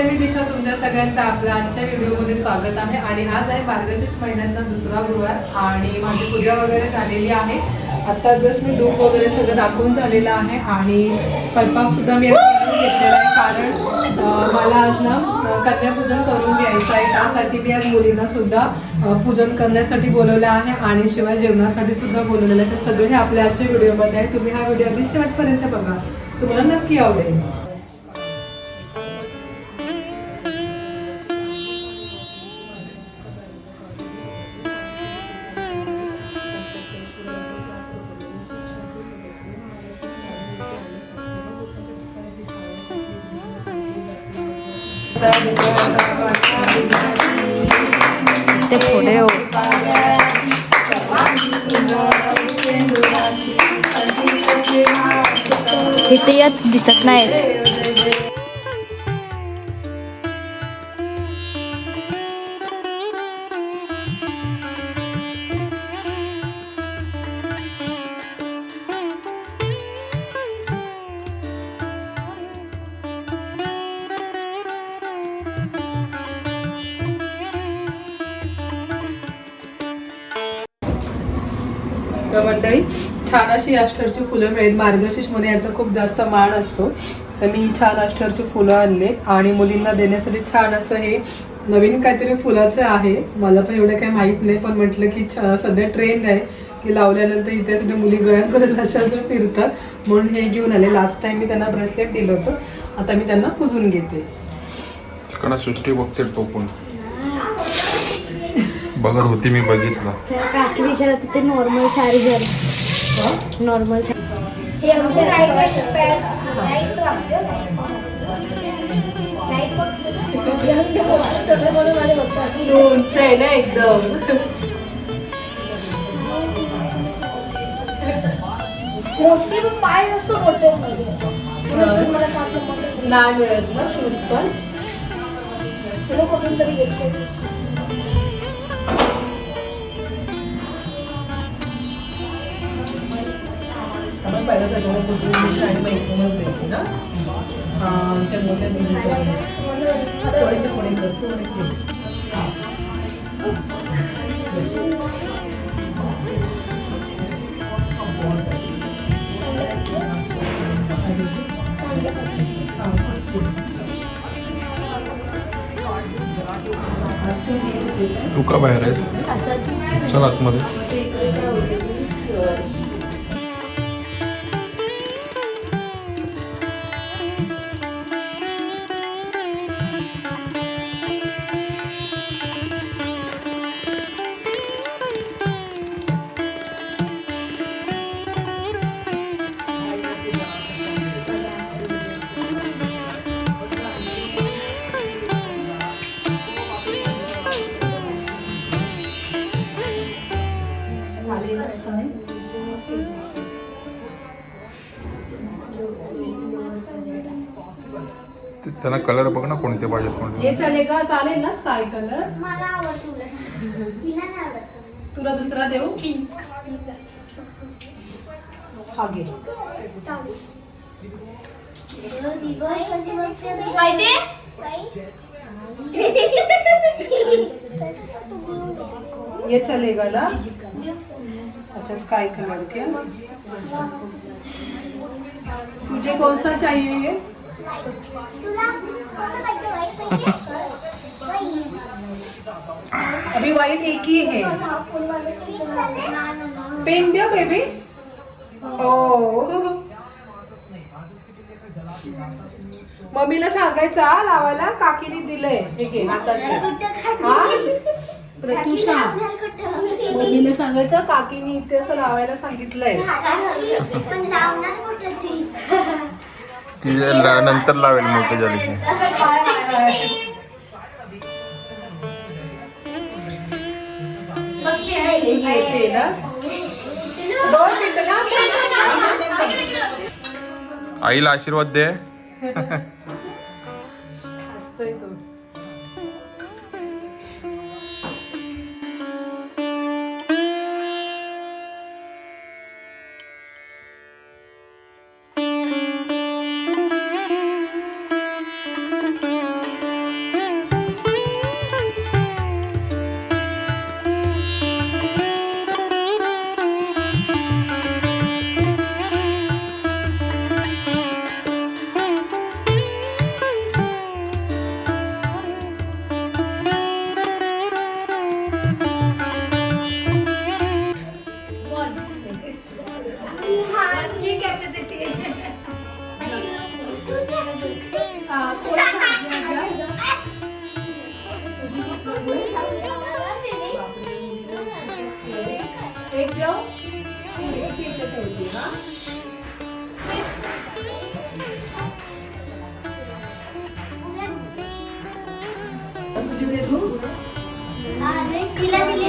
नमस्कार मी दिशा तुमच्या सगळ्यांचं आपल्या आजच्या व्हिडिओमध्ये स्वागत आहे. आणि आज आहे मार्गशीर्ष महिन्यातला दुसरा गुरुवार आणि माझी पूजा वगैरे झालेली आहे. आता जस्ट मी धूप वगैरे सगळं दाखवून झालेलं आहे आणि स्वयंपाकसुद्धा मी घेतलेला आहे कारण मला आज ना कन्यापूजन करून घ्यायचं आहे. त्यासाठी मी आज मुलींना सुद्धा पूजन करण्यासाठी बोलवलं आहे आणि शिवाय जेवणासाठी सुद्धा बोलवलेलं आहे. तर सगळे हे आपल्या आजच्या व्हिडिओमध्ये आहे. तुम्ही हा व्हिडिओ अगदी शेवटपर्यंत बघा. तुम्हाला नक्की आवडेल. ते पुढे हो इथे यात दिसत नाहीस. तर मंडळी छान अशी अष्टरची फुलं मिळेल. मार्गशीर्षमध्ये याचा खूप जास्त मान असतो. तर मी छान अष्टरची फुलं आणले आणि मुलींना देण्यासाठी छान असं हे नवीन काहीतरी फुलाचं आहे. मला पण एवढं काही माहीत नाही पण म्हटलं की छ- सध्या ट्रेंड आहे की लावल्यानंतर इथे सध्या मुली गळ्यात करत अशा असं फिरतात. म्हणून हे घेऊन आले. लास्ट टाइम मी त्यांना ब्रेसलेट दिलं होतं. आता मी त्यांना पुजून घेते. सृष्टी बघते टोकून बघत होती मी बघितलं. काकी विचारत होते नॉर्मल चार्जर नॉर्मल उंच आहे ना एकदम. पाय मोठे नाही मिळत ना शूज पण. तरी घेतले कुठून दिली आणि मग ना? हा त्या मोठ्या थोडेसे हा. आज तू का बाहेर आहेस? चल आतमध्ये. त्यांना कलर बघ ना कोणते पाहिजेत कोणते हे चालेल चालेल ना स्काय कलर मला आवडतो तिला नाही आवडत. तुला दुसरा देऊ? हा घे. पाहिजे? ये चलेगा ना? अच्छा स्काई कलर के कौन सा चाहिए ये? अभी व्हाइट एक ही है पिंक दो बेबी ओ. मम्मीला सांगायचं लावायला. काकीने दिलंय. हे घे हातात हा? प्रत्युषा मम्मीला सांगायचं काकीने इथे असं लावायला सांगितलंय. ती नंतर लावेल मोठे झाले की. आईला आशीर्वाद दे. ही कॅपॅसिटी एक जाऊ. तुझी दे तू तिला दिली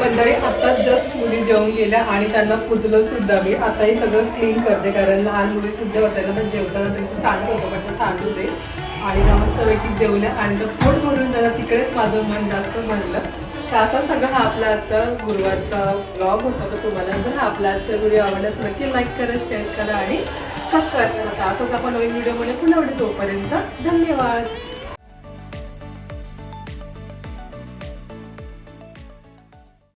मंडळी आता जस्ट मुली जेवून गेल्या आणि त्यांना पुजलं सुद्धा मी. आता हे सगळं क्लीन करते कारण लहान मुली सुद्धा होत्या ना तर जेवताना त्यांचं सांडत होतं म्हटलं सांडू दे. आणि त्या मस्तपैकी जेवल्या आणि तर पोट भरून जरा तिकडेच माझं मन जास्त भरलं. तर असा सगळा हा आपला आजचा गुरुवारचा ब्लॉग होता. तर तुम्हाला जर हा आपला आजचा व्हिडिओ आवडल्यास नक्की लाईक करा शेअर करा आणि सबस्क्राईब करा. तर असंच आपण नवीन व्हिडिओमध्ये पुन्हा भेटू तोपर्यंत धन्यवाद.